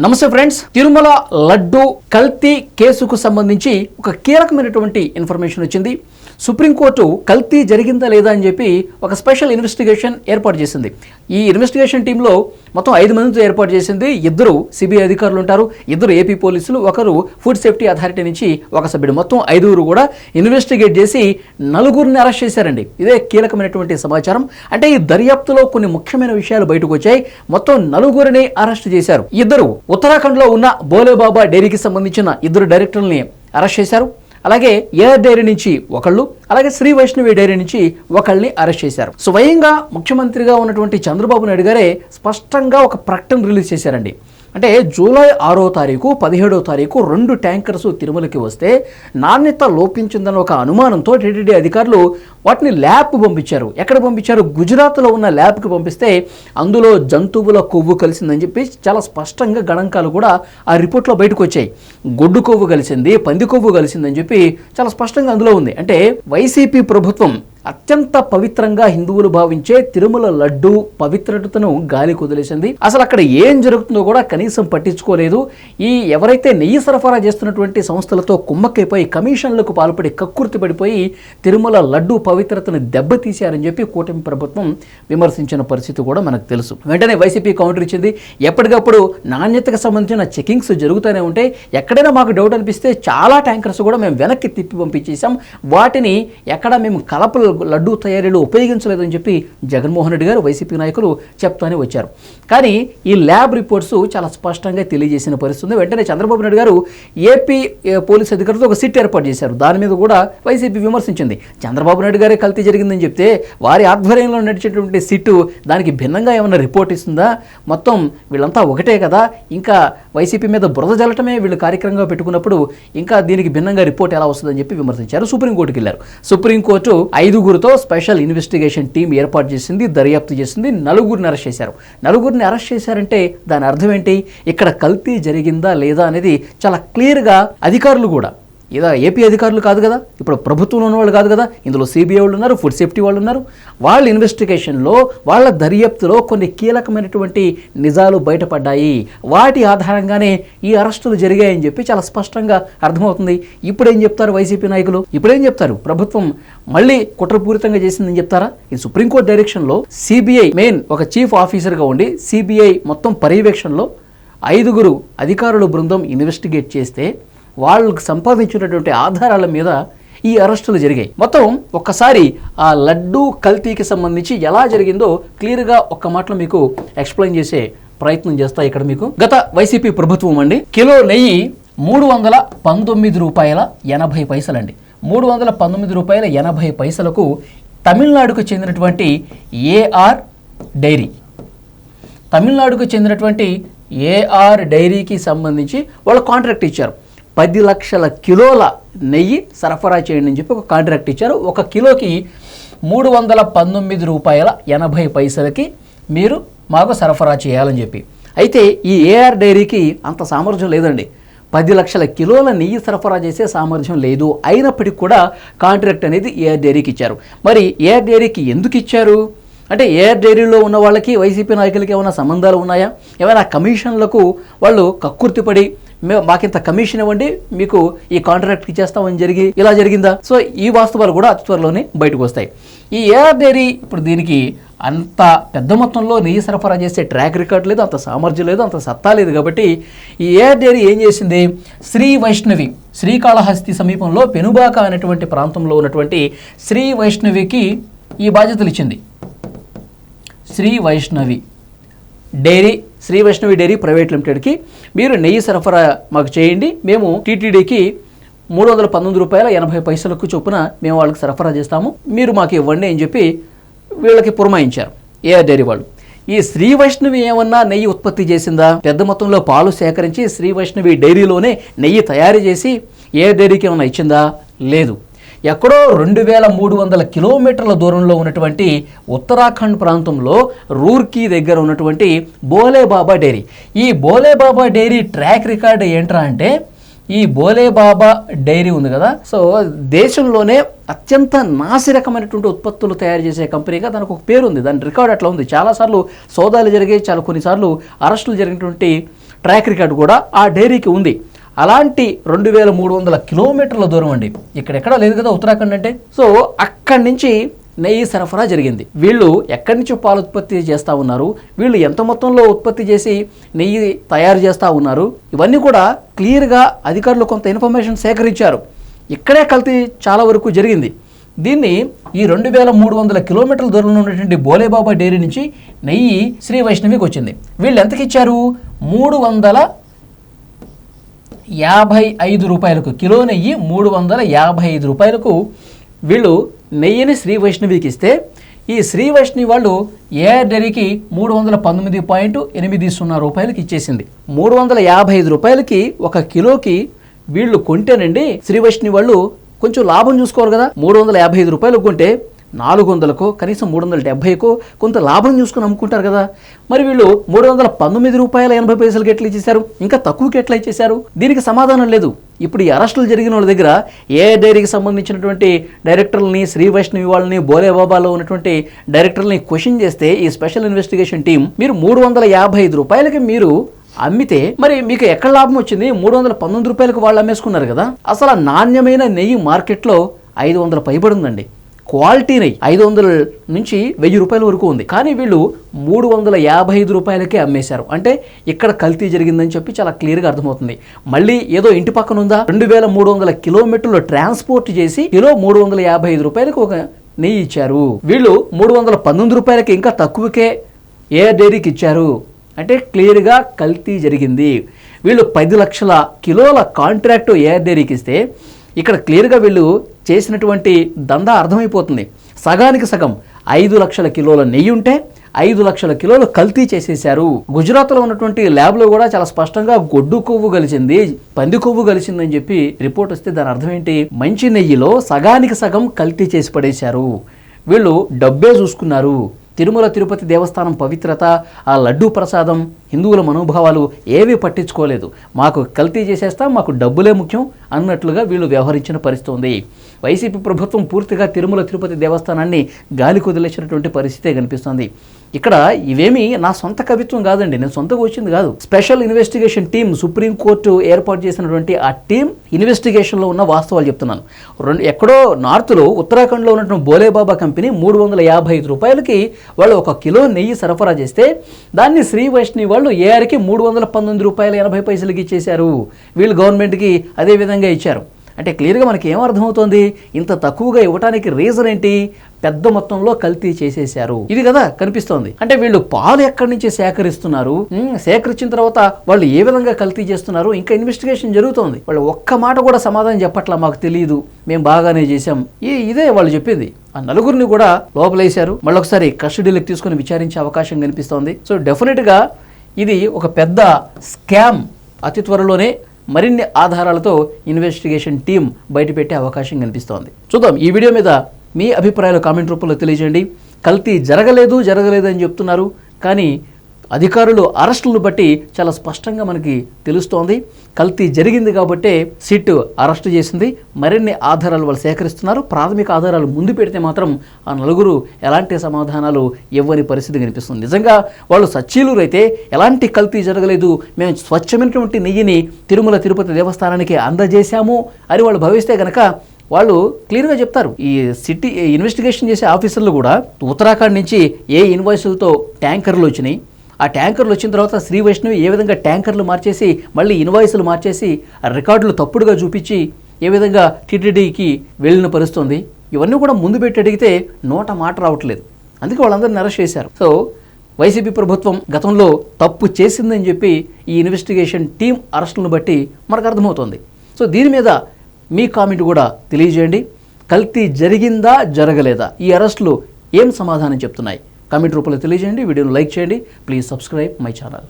నమస్తే ఫ్రెండ్స్. తిరుమల లడ్డు కల్తీ కేసుకు సంబంధించి ఒక కీలకమైనటువంటి ఇన్ఫర్మేషన్ వచ్చింది. సుప్రీంకోర్టు కల్తీ జరిగిందా లేదా అని చెప్పి ఒక స్పెషల్ ఇన్వెస్టిగేషన్ ఏర్పాటు చేసింది. ఈ ఇన్వెస్టిగేషన్ టీంలో మొత్తం ఐదు మందితో ఏర్పాటు చేసింది. ఇద్దరు సిబిఐ అధికారులు ఉంటారు. ఇద్దరు ఏపీ పోలీసులు ఒకరు ఫుడ్ సేఫ్టీ అథారిటీ నుంచి ఒక సభ్యుడు. మొత్తం ఐదుగురు కూడా ఇన్వెస్టిగేట్ చేసి నలుగురిని అరెస్ట్ చేశారండి. ఇదే కీలకమైనటువంటి సమాచారం. అంటే ఈ దర్యాప్తులో కొన్ని ముఖ్యమైన విషయాలు బయటకు వచ్చాయి. మొత్తం నలుగురిని అరెస్ట్ చేశారు. ఇద్దరు ఉత్తరాఖండ్లో ఉన్న బోలేబాబా డైరీకి సంబంధించిన ఇద్దరు డైరెక్టర్ని అరెస్ట్ చేశారు. అలాగే ఏఆర్ డైరీ నుంచి ఒకళ్ళు అలాగే శ్రీ వైష్ణవి డైరీ నుంచి ఒకళ్ళని అరెస్ట్ చేశారు. స్వయంగా ముఖ్యమంత్రిగా ఉన్నటువంటి చంద్రబాబు నాయుడు గారే స్పష్టంగా ఒక ప్రకటన రిలీజ్ చేశారండి. అంటే జూలై ఆరో తారీఖు పదిహేడో తారీఖు రెండు ట్యాంకర్స్ తిరుమలకి వస్తే నాణ్యత లోపించిందన్న ఒక అనుమానంతో టీటీడీ అధికారులు వాటిని ల్యాబ్కు పంపించారు. ఎక్కడ పంపించారు? గుజరాత్లో ఉన్న ల్యాబ్కి పంపిస్తే అందులో జంతువుల కొవ్వు కలిసిందని చెప్పి చాలా స్పష్టంగా గణాంకాలు కూడా ఆ రిపోర్ట్లో బయటకు వచ్చాయి. గొడ్డు కొవ్వు కలిసింది పంది కొవ్వు కలిసిందని చెప్పి చాలా స్పష్టంగా అందులో ఉంది. అంటే వైసీపీ ప్రభుత్వం అత్యంత పవిత్రంగా హిందువులు భావించే తిరుమల లడ్డు పవిత్రతను గాలి కుదిలేసింది. అసలు అక్కడ ఏం జరుగుతుందో కూడా కనీసం పట్టించుకోలేదు. ఈ ఎవరైతే నెయ్యి సరఫరా చేస్తున్నటువంటి సంస్థలతో కుమ్మక్కైపోయి కమిషన్లకు పాల్పడి కక్కుర్తి పడిపోయి తిరుమల లడ్డు పవిత్రతను దెబ్బతీశారని చెప్పి కూటమి ప్రభుత్వం విమర్శించిన పరిస్థితి కూడా మనకు తెలుసు. వెంటనే వైసీపీ కౌంటర్ ఇచ్చింది ఎప్పటికప్పుడు నాణ్యతకు సంబంధించిన చెకింగ్స్ జరుగుతూనే ఉంటాయి ఎక్కడైనా మాకు డౌట్ అనిపిస్తే చాలా ట్యాంకర్స్ కూడా మేము వెనక్కి తిప్పి పంపించేసాం వాటిని ఎక్కడ మేము కలపలు లడ్డు తయారీలో ఉపయోగించలేదని చెప్పి జగన్మోహన్ రెడ్డి గారు వైసీపీ నాయకులు చెప్తానే వచ్చారు. కానీ ఈ ల్యాబ్ రిపోర్ట్స్ చాలా స్పష్టంగా తెలియజేసిన పరిస్థితుంది. వెంటనే చంద్రబాబు నాయుడు గారు ఏపీ పోలీస్ అధికారులతో ఒక సిట్ ఏర్పాటు చేశారు. దాని మీద కూడా వైసీపీ విమర్శించింది. చంద్రబాబు నాయుడు గారే కల్తీ జరిగిందని చెప్తే వారి ఆధ్వర్యంలో నడిచేటువంటి సిట్టు దానికి భిన్నంగా ఏమైనా రిపోర్ట్ ఇస్తుందా? మొత్తం వీళ్ళంతా ఒకటే కదా. ఇంకా వైసీపీ మీద బురద జల్లటమే వీళ్ళు కార్యక్రమంగా పెట్టుకున్నప్పుడు ఇంకా దీనికి భిన్నంగా రిపోర్ట్ ఎలా వస్తుందని చెప్పి విమర్శించారు. సుప్రీంకోర్టుకి వెళ్ళారు. సుప్రీంకోర్టు ఐదుగురితో స్పెషల్ ఇన్వెస్టిగేషన్ టీం ఏర్పాటు చేసింది దర్యాప్తు చేసింది నలుగురిని అరెస్ట్ చేశారు. నలుగురిని అరెస్ట్ చేశారంటే దాని అర్థం ఏంటి? ఇక్కడ కల్తీ జరిగిందా లేదా అనేది చాలా క్లియర్గా అధికారులు కూడా ఇదా ఏపీ అధికారులు కాదు కదా? ఇప్పుడు ప్రభుత్వంలో ఉన్నవాళ్ళు కాదు కదా? ఇందులో సిబిఐ వాళ్ళు ఉన్నారు ఫుడ్ సేఫ్టీ వాళ్ళు ఉన్నారు. వాళ్ళ ఇన్వెస్టిగేషన్లో వాళ్ళ దర్యాప్తులో కొన్ని కీలకమైనటువంటి నిజాలు బయటపడ్డాయి. వాటి ఆధారంగానే ఈ అరెస్టులు జరిగాయని చెప్పి చాలా స్పష్టంగా అర్థమవుతుంది. ఇప్పుడేం చెప్తారు వైసీపీ నాయకులు? ఇప్పుడేం చెప్తారు? ప్రభుత్వం మళ్ళీ కుట్రపూరితంగా చేసిందని చెప్తారా? ఇది సుప్రీంకోర్టు డైరెక్షన్లో సిబిఐ మెయిన్ ఒక చీఫ్ ఆఫీసర్గా ఉండి సిబిఐ మొత్తం పర్యవేక్షణలో ఐదుగురు అధికారుల బృందం ఇన్వెస్టిగేట్ చేస్తే వాళ్ళకు సంపాదించినటువంటి ఆధారాల మీద ఈ అరెస్టులు జరిగాయి. మొత్తం ఒక్కసారి ఆ లడ్డు కల్తీకి సంబంధించి ఎలా జరిగిందో క్లియర్గా ఒక్క మాటలో మీకు ఎక్స్ప్లెయిన్ చేసే ప్రయత్నం చేస్తా ఇక్కడ మీకు. గత వైసీపీ ప్రభుత్వం అండి కిలో నెయ్యి మూడు వందల పంతొమ్మిది రూపాయల ఎనభై పైసలండి. మూడు వందల పంతొమ్మిది రూపాయల ఎనభై పైసలకు తమిళనాడుకు చెందినటువంటి ఏఆర్ డైరీ. తమిళనాడుకు చెందినటువంటి ఏఆర్ డైరీకి సంబంధించి వాళ్ళు కాంట్రాక్ట్ ఇచ్చారు. పది లక్షల కిలోల నెయ్యి సరఫరా చేయండి అని చెప్పి ఒక కాంట్రాక్ట్ ఇచ్చారు. ఒక కిలోకి మూడు వందల పంతొమ్మిది రూపాయల ఎనభై పైసలకి మీరు మాకు సరఫరా చేయాలని చెప్పి. అయితే ఈ ఏఆర్ డైరీకి అంత సామర్థ్యం లేదండి. పది లక్షల కిలోల నెయ్యి సరఫరా చేసే సామర్థ్యం లేదు. అయినప్పటికీ కూడా కాంట్రాక్ట్ అనేది ఏఆర్ డైరీకి ఇచ్చారు. మరి ఏఆర్ డైరీకి ఎందుకు ఇచ్చారు? అంటే ఏఆర్ డైరీలో ఉన్న వాళ్ళకి వైసీపీ నాయకులకి ఏమైనా సంబంధాలు ఉన్నాయా? ఏమైనా కమిషన్లకు వాళ్ళు కక్కుర్తిపడి మే మాకింత కమిషన్ ఇవ్వండి మీకు ఈ కాంట్రాక్ట్ ఇచ్చేస్తామని జరిగి ఇలా జరిగిందా? సో ఈ వాస్తవాలు కూడా అతి త్వరలోనే బయటకు వస్తాయి. ఈ ఏఆర్ డైరీ ఇప్పుడు దీనికి అంత పెద్ద మొత్తంలో నెయ్యి సరఫరా చేసే ట్రాక్ రికార్డ్ లేదు అంత సామర్థ్యం లేదు అంత సత్తా లేదు కాబట్టి ఈ ఏఆర్ డైరీ ఏం చేసింది? శ్రీ వైష్ణవి శ్రీకాళహస్తి సమీపంలో పెనుబాక అనేటువంటి ప్రాంతంలో ఉన్నటువంటి శ్రీ వైష్ణవికి ఈ బాధ్యతలు ఇచ్చింది. Shri Vaishnavi dairy Shri Vaishnavi dairy private లిమిటెడ్కి మీరు నెయ్యి సరఫరా మాకు చేయండి. మేము టీటీడీకి మూడు వందల పంతొమ్మిది రూపాయల ఎనభై పైసలకు చొప్పున మేము వాళ్ళకి సరఫరా చేస్తాము. మీరు మాకు ఇవ్వండి అని చెప్పి వీళ్ళకి పురమాయించారు ఏఆర్ డైరీ వాళ్ళు. ఈ శ్రీ వైష్ణవి ఏమన్నా నెయ్యి ఉత్పత్తి చేసిందా? పెద్ద మొత్తంలో పాలు సేకరించి శ్రీ వైష్ణవి డైరీలోనే నెయ్యి తయారు చేసి ఏ డైరీకి ఏమైనా ఇచ్చిందా? లేదు. ఎక్కడో రెండు వేల మూడు వందల కిలోమీటర్ల దూరంలో ఉన్నటువంటి ఉత్తరాఖండ్ ప్రాంతంలో రూర్కీ దగ్గర ఉన్నటువంటి బోలేబాబా డైరీ. ఈ బోలేబాబా డైరీ ట్రాక్ రికార్డ్ ఏంట్రా అంటే ఈ బోలేబాబా డైరీ ఉంది కదా సో దేశంలోనే అత్యంత నాసిరకమైనటువంటి ఉత్పత్తులు తయారు చేసే కంపెనీగా దానికి ఒక పేరు ఉంది దాని రికార్డ్ అట్లా ఉంది. చాలాసార్లు సోదాలు జరిగాయి చాలా కొన్నిసార్లు అరెస్టులు జరిగినటువంటి ట్రాక్ రికార్డు కూడా ఆ డైరీకి ఉంది. అలాంటి రెండు వేల మూడు వందల కిలోమీటర్ల దూరం అండి. ఇక్కడెక్కడా లేదు కదా ఉత్తరాఖండ్ అంటే. సో అక్కడి నుంచి నెయ్యి సరఫరా జరిగింది. వీళ్ళు ఎక్కడి నుంచి పాలు ఉత్పత్తి చేస్తూ ఉన్నారు? వీళ్ళు ఎంత మొత్తంలో ఉత్పత్తి చేసి నెయ్యి తయారు చేస్తూ ఉన్నారు? ఇవన్నీ కూడా క్లియర్గా అధికారులు కొంత ఇన్ఫర్మేషన్ సేకరించారు. ఇక్కడే కల్తీ చాలా వరకు జరిగింది. దీన్ని ఈ రెండు వేల మూడు వందల కిలోమీటర్ల దూరంలో ఉన్నటువంటి బోలేబాబా డైరీ నుంచి నెయ్యి శ్రీ వైష్ణవికి వచ్చింది. వీళ్ళు ఎంతకి ఇచ్చారు మూడు వందల యాభై ఐదు రూపాయలకు కిలో నెయ్యి మూడు వందల యాభై ఐదు రూపాయలకు. వీళ్ళు నెయ్యిని శ్రీ వైష్ణవికి ఇస్తే ఈ శ్రీ వైష్ణవి వాళ్ళు ఏఆర్ డైరీకి మూడు వందల పంతొమ్మిది పాయింట్ ఎనిమిది సున్నా రూపాయలకి ఇచ్చేసింది. మూడు వందల యాభై ఐదు రూపాయలకి ఒక కిలోకి వీళ్ళు కొంటేనండి శ్రీ వైష్ణవి వాళ్ళు కొంచెం లాభం చూసుకోవాలి కదా. మూడు వందల యాభై ఐదు రూపాయలకు కొంటే నాలుగు వందలకు కనీసం మూడు వందల డెబ్బైకు కొంత లాభం చూసుకుని అమ్ముకుంటారు కదా. మరి వీళ్ళు మూడు వందల పంతొమ్మిది రూపాయల ఎనభై పైసలకి ఎట్లా ఇచ్చేశారు. ఇంకా తక్కువకి ఎట్లా ఇచ్చేశారు. దీనికి సమాధానం లేదు. ఇప్పుడు ఈ అరెస్టులు జరిగిన వాళ్ళ దగ్గర ఏ డైరీకి సంబంధించినటువంటి డైరెక్టర్లని శ్రీ వైష్ణవి వాళ్ళని బోలేబాబాలో ఉన్నటువంటి డైరెక్టర్లని క్వశ్చన్ చేస్తే ఈ స్పెషల్ ఇన్వెస్టిగేషన్ టీం మీరు మూడు వందల యాభై ఐదు రూపాయలకి మీరు అమ్మితే మరి మీకు ఎక్కడ లాభం వచ్చింది? మూడు వందల పంతొమ్మిది రూపాయలకు వాళ్ళు అమ్మేసుకున్నారు కదా. అసలు నాణ్యమైన నెయ్యి మార్కెట్లో ఐదు వందల పైబడి ఉందండి. క్వాలిటీ ఐదు వందల నుంచి వెయ్యి రూపాయల వరకు ఉంది. కానీ వీళ్ళు మూడు వందల యాభై ఐదు రూపాయలకే అమ్మేశారు. అంటే ఇక్కడ కల్తీ జరిగిందని చెప్పి చాలా క్లియర్గా అర్థమవుతుంది. మళ్ళీ ఏదో ఇంటి పక్కన ఉందా? రెండు వేల మూడు వందల కిలోమీటర్లు ట్రాన్స్పోర్ట్ చేసి కిలో మూడు వందల యాభై ఐదు రూపాయలకు ఒక నెయ్యి ఇచ్చారు. వీళ్ళు మూడు వందల పంతొమ్మిది రూపాయలకి ఇంకా తక్కువకే ఏ డైరీకి ఇచ్చారు. అంటే క్లియర్గా కల్తీ జరిగింది. వీళ్ళు పది లక్షల కిలోల కాంట్రాక్టు ఏ డైరీకి ఇస్తే ఇక్కడ క్లియర్గా వీళ్ళు చేసినటువంటి దందా అర్థమైపోతుంది. సగానికి సగం ఐదు లక్షల కిలోల నెయ్యి ఉంటే ఐదు లక్షల కిలోలు కల్తీ చేసేశారు. గుజరాత్లో ఉన్నటువంటి ల్యాబ్లో కూడా చాలా స్పష్టంగా గొడ్డు కొవ్వు కలిసింది పంది కొవ్వు కలిసిందని చెప్పి రిపోర్ట్ వస్తే దాని అర్థం ఏంటి? మంచి నెయ్యిలో సగానికి సగం కల్తీ చేసి పడేశారు. వీళ్ళు డబ్బే చూసుకున్నారు. తిరుమల తిరుపతి దేవస్థానం పవిత్రత ఆ లడ్డూ ప్రసాదం హిందువుల మనోభావాలు ఏవి పట్టించుకోలేదు. మాకు కల్తీ చేసేస్తాం మాకు డబ్బులే ముఖ్యం అన్నట్లుగా వీళ్ళు వ్యవహరించిన పరిస్థితి ఉంది వైసీపీ ప్రభుత్వం పూర్తిగా తిరుమల తిరుపతి దేవస్థానాన్ని గాలి కుదిలేసినటువంటి పరిస్థితే కనిపిస్తుంది. ఇక్కడ ఇవేమీ నా సొంత కవిత్వం కాదండి నేను సొంతగా వచ్చింది కాదు. స్పెషల్ ఇన్వెస్టిగేషన్ టీం సుప్రీంకోర్టు ఏర్పాటు చేసినటువంటి ఆ టీం ఇన్వెస్టిగేషన్లో ఉన్న వాస్తవాలు చెప్తున్నాను. రెండు ఎక్కడో నార్త్లో ఉత్తరాఖండ్లో ఉన్నటువంటి బోలేబాబా కంపెనీ మూడు వందల యాభై ఐదు రూపాయలకి వాళ్ళు ఒక కిలో నెయ్యి సరఫరా చేస్తే దాన్ని శ్రీ వైష్ణవి వాళ్ళు ఏఆర్కి మూడు వందల పంతొమ్మిది రూపాయల ఎనభై పైసలకి ఇచ్చేశారు. వీళ్ళు గవర్నమెంట్కి అదే విధంగా ఇచ్చారు. అంటే క్లియర్గా మనకి ఏమర్థమవుతోంది అర్థమవుతోంది? ఇంత తక్కువగా ఇవ్వడానికి రీజన్ ఏంటి? పెద్ద మొత్తంలో కల్తీ చేసేసారు ఇది కదా కనిపిస్తోంది. అంటే వీళ్ళు పాలు ఎక్కడి నుంచి సేకరిస్తున్నారు? సేకరించిన తర్వాత వాళ్ళు ఏ విధంగా కల్తీ చేస్తున్నారు? ఇంకా ఇన్వెస్టిగేషన్ జరుగుతోంది. వాళ్ళు ఒక్క మాట కూడా సమాధానం చెప్పట్లా మాకు తెలియదు. మేము బాగానే చేశాం. ఈ ఇదే వాళ్ళు చెప్పింది. ఆ నలుగురిని కూడా లోపలేశారు. మళ్ళొకసారి ఒకసారి తీసుకుని తీసుకొని విచారించే అవకాశం కనిపిస్తోంది. సో డెఫినెట్గా ఇది ఒక పెద్ద స్కామ్. అతి త్వరలోనే మరిన్ని ఆధారాలతో ఇన్వెస్టిగేషన్ టీం బయటపెట్టే అవకాశం కనిపిస్తోంది. చూద్దాం ఈ వీడియో మీద మీ అభిప్రాయాలు కామెంట్ రూపంలో తెలియజేయండి. కల్తీ జరగలేదు జరగలేదు అని చెప్తున్నారు. కానీ అధికారులు అరెస్టులను బట్టి చాలా స్పష్టంగా మనకి తెలుస్తోంది. కల్తీ జరిగింది కాబట్టే సిట్ అరెస్ట్ చేసింది. మరిన్ని ఆధారాలు వాళ్ళు సేకరిస్తున్నారు. ప్రాథమిక ఆధారాలు ముందు పెడితే మాత్రం ఆ నలుగురు ఎలాంటి సమాధానాలు ఇవ్వని పరిస్థితి కనిపిస్తుంది. నిజంగా వాళ్ళు సచ్చీలురు అయితే ఎలాంటి కల్తీ జరగలేదు. మేము స్వచ్ఛమైనటువంటి నెయ్యిని తిరుమల తిరుపతి దేవస్థానానికి అందజేశాము అని వాళ్ళు భావిస్తే గనక వాళ్ళు క్లియర్గా చెప్తారు. ఈ సిటీ ఇన్వెస్టిగేషన్ చేసే ఆఫీసర్లు కూడా ఉత్తరాఖండ్ నుంచి ఏ ఇన్వాయిస్లతో ట్యాంకర్లు వచ్చినాయి ఆ ట్యాంకర్లు వచ్చిన తర్వాత శ్రీ వైష్ణవి ఏ విధంగా ట్యాంకర్లు మార్చేసి మళ్ళీ ఇన్వాయిస్లు మార్చేసి రికార్డులు తప్పుడుగా చూపించి ఏ విధంగా టీటీడీకి వెళ్ళిన పరుస్తుంది ఇవన్నీ కూడా ముందు పెట్టి అడిగితే నోట మాట రావట్లేదు. అందుకే వాళ్ళందరిని అరెస్ట్ చేశారు. సో వైసీపీ ప్రభుత్వం గతంలో తప్పు చేసిందని చెప్పి ఈ ఇన్వెస్టిగేషన్ టీం అరెస్టులను బట్టి మనకు అర్థమవుతుంది. సో దీని మీద మీ కామెంట్ కూడా తెలియజేయండి. కల్తీ జరిగిందా జరగలేదా? ఈ అరెస్టులు ఏం సమాధానం చెప్తున్నాయి? కామెంట్ రూపంలో తెలియజేయండి. వీడియోను లైక్ చేయండి. Please subscribe my channel.